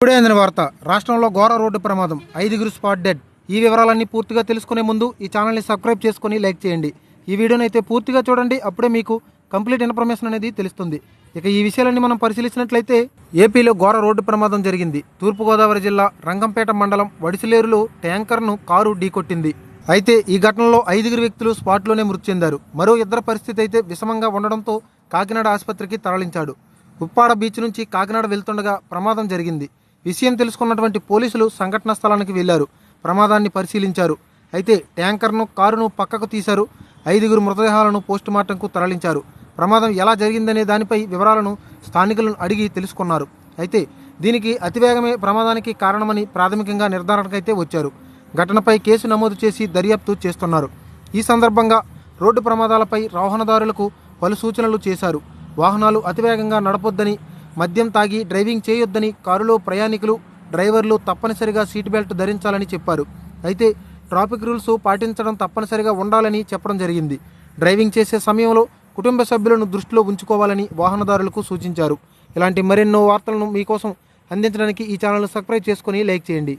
ఇప్పుడే అందిన వార్త. రాష్ట్రంలో ఘోర రోడ్డు ప్రమాదం. ఐదుగురు స్పాట్ డెడ్. ఈ వివరాలన్నీ పూర్తిగా తెలుసుకునే ముందు ఈ ఛానల్ని సబ్స్క్రైబ్ చేసుకొని లైక్ చేయండి. ఈ వీడియోని అయితే పూర్తిగా చూడండి. అప్పుడే మీకు కంప్లీట్ ఇన్ఫర్మేషన్ అనేది తెలుస్తుంది. ఇక ఈ విషయాలన్నీ మనం పరిశీలించినట్లయితే ఏపీలో ఘోర రోడ్డు ప్రమాదం జరిగింది. తూర్పుగోదావరి జిల్లా రంగంపేట మండలం వడిసిలేరులో ట్యాంకర్ను కారు ఢీకొట్టింది. అయితే ఈ ఘటనలో ఐదుగురు వ్యక్తులు స్పాట్లోనే మృతి చెందారు. మరో ఇద్దరు పరిస్థితి అయితే విషమంగా ఉండడంతో కాకినాడ ఆసుపత్రికి తరలించాడు. ఉప్పాడ బీచ్ నుంచి కాకినాడ వెళ్తుండగా ప్రమాదం జరిగింది. విషయం తెలుసుకున్నటువంటి పోలీసులు సంఘటనా స్థలానికి వెళ్ళారు ప్రమాదాన్ని పరిశీలించారు. అయితే ట్యాంకర్ను కారును పక్కకు తీశారు. ఐదుగురు మృతదేహాలను పోస్టుమార్టంకు తరలించారు. ప్రమాదం ఎలా జరిగిందనే దానిపై వివరాలను స్థానికులను అడిగి తెలుసుకున్నారు. అయితే దీనికి అతివేగమే ప్రమాదానికి కారణమని ప్రాథమికంగా నిర్ధారణకైతే వచ్చారు. ఘటనపై కేసు నమోదు చేసి దర్యాప్తు చేస్తున్నారు. ఈ సందర్భంగా రోడ్డు ప్రమాదాలపై వాహనదారులకు పలు సూచనలు చేశారు. వాహనాలు అతివేగంగా నడపొద్దని మద్యం తాగి డ్రైవింగ్ చేయొద్దని కారులో ప్రయాణికులు డ్రైవర్లు తప్పనిసరిగా సీట్ బెల్ట్ ధరించాలని చెప్పారు. అయితే ట్రాఫిక్ రూల్స్ పాటించడం తప్పనిసరిగా ఉండాలని చెప్పడం జరిగింది. డ్రైవింగ్ చేసే సమయంలో కుటుంబ సభ్యులను దృష్టిలో ఉంచుకోవాలని వాహనదారులకు సూచించారు. ఇలాంటి మరెన్నో వార్తలను మీకోసం అందించడానికి ఈ ఛానల్ సబ్స్క్రైబ్ చేసుకొని లైక్ చేయండి.